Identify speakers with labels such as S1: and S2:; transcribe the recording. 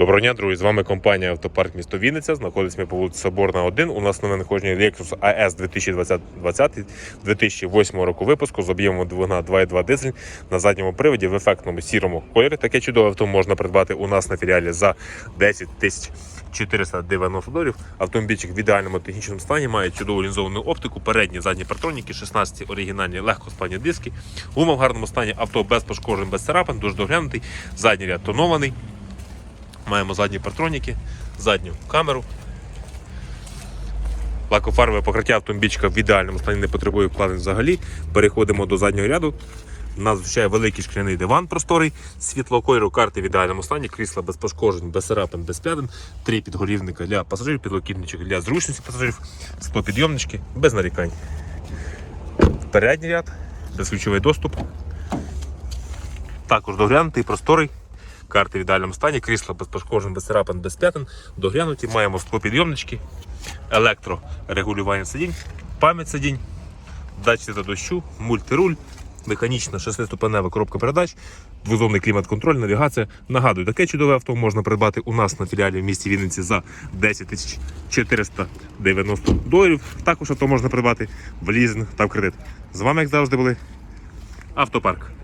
S1: Доброго дня, друзі. З вами компанія Автопарк місто Вінниця. Знаходиться ми по вулиці Соборна 1. У нас нове находження Lexus AS 2020 2008 року випуску з об'ємом двигуна 2.2 дизель на задньому приводі в ефектному сірому кольорі. Таке чудове авто можна придбати у нас на філіалі за 10 тисяч 490 доларів. Автомобільчик в ідеальному технічному стані має чудову лінзовану оптику, передні задні партроніки, 16 оригінальні легкоспальні диски. Гума в гарному стані авто без пошкоджень, без царапин, дуже доглянутий. Задній ряд тонований. Маємо задні партроніки, задню камеру. Лакофарбове покриття автомобільчика в ідеальному стані не потребує вкладень взагалі. Переходимо до заднього ряду. Нас звичайно великий шкляний диван просторий, кольору, карти в ідеальному стані, крісла без пошкоджень, без царапин, без п'ятин, три підголівника для пасажирів, підлокітничок для зручності пасажирів, склопідйомнички, без нарікань. Передній ряд, безключовий доступ. Також доглянутий, просторий. Карти в ідеальному стані, крісла без пошкоджень, без царапин, без п'ятин. Доглянуті, маємо склопідйомнички, електрорегулювання сидінь, пам'ять сидінь, датчики та дощу, мультируль, механічна шестиступенева коробка передач, двозонний клімат-контроль, навігація. Нагадую, таке чудове авто можна придбати у нас на філіалі в місті Вінниці за 10 490 доларів. Також авто можна придбати в лізинг та в кредит. З вами, як завжди, були Автопарк.